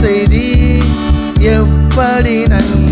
செய்தி எப்படி நன்றி?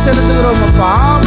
ser o teu novo palco.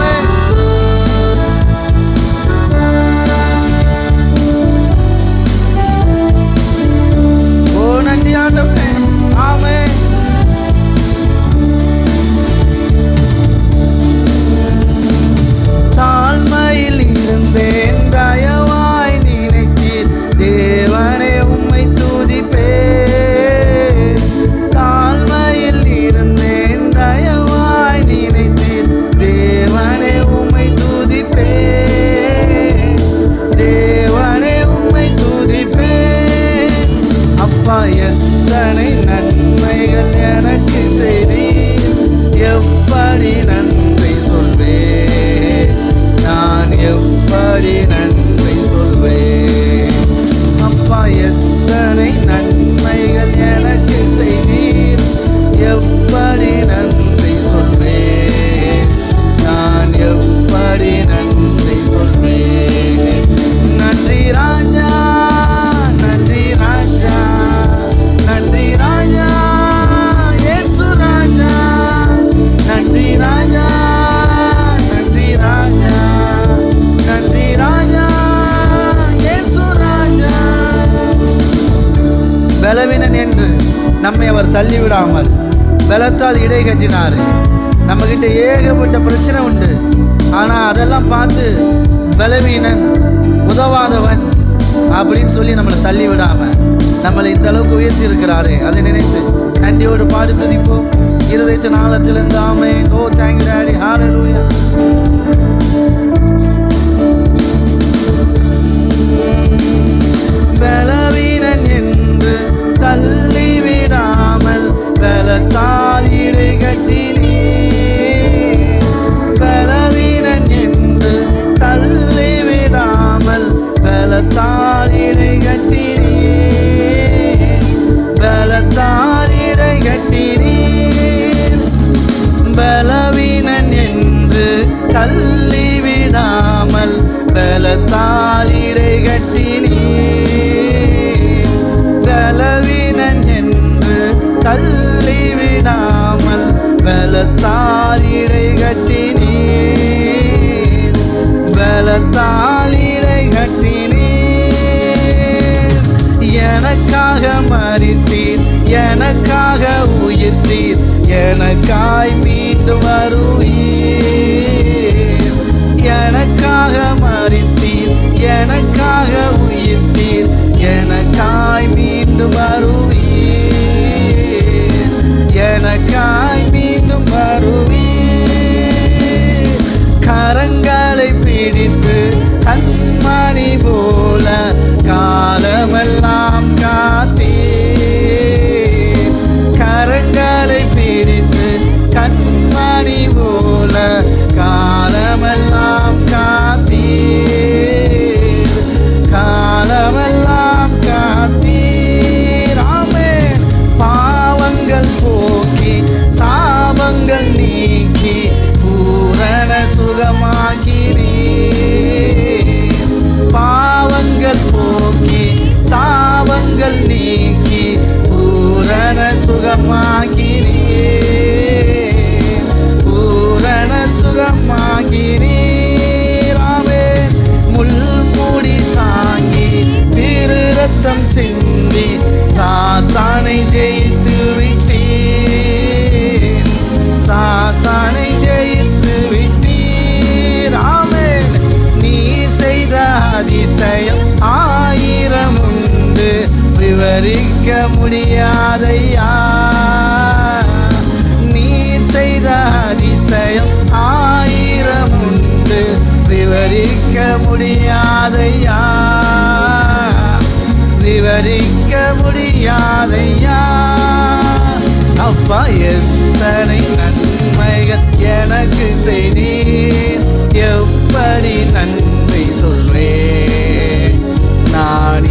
நம்மை அவர் தள்ளிவிடாமல் பலத்தால் இடை கட்டினார். நம்மக்கிட்ட ஏகப்பட்ட பிரச்சனை உண்டு. ஆனால் அதெல்லாம் பார்த்து பலவீனன் உதவாதவன் அப்படின்னு சொல்லி நம்மளை தள்ளி விடாமல் நம்மளை இந்த அளவுக்கு உயர்த்தி இருக்கிறாரு அதை நினைத்து நன்றியோடு பாடு துதிப்போம். இருதயத்தின் ஆழத்திலிருந்து ஆமே ஓ தேங்க்யூ டாடி ஹாலூயா உனக்காய் மீண்டும் வரும். ஆக்கி பூரண சுகமாக்கினீர். பாவங்கள் போக்கி சாவங்கள் நீக்கி பூரண சுகமாக்கி அதிசயம் ஆயிரம் உண்டு. விவரிக்க முடியாதையா? நீர் செய்த அதிசயம் ஆயிரம் உண்டு. விவரிக்க முடியாதையா? விவரிக்க முடியாதையா? அப்பா எத்தனை நன்மைகள் எனக்கு செய்தீர். எப்படி நன்மை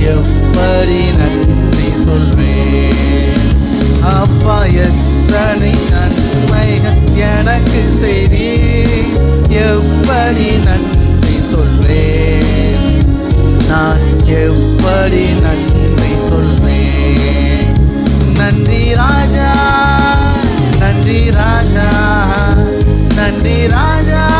எப்படி நன்றி சொல்வேன்? அப்பா எத்தனை நன்மைகள் எனக்கு செய்தி எப்படி நன்றி சொல்வேன்? நான் எப்படி நன்றி சொல்வேன்? நன்றி ராஜா நன்றி ராஜா நன்றி ராஜா.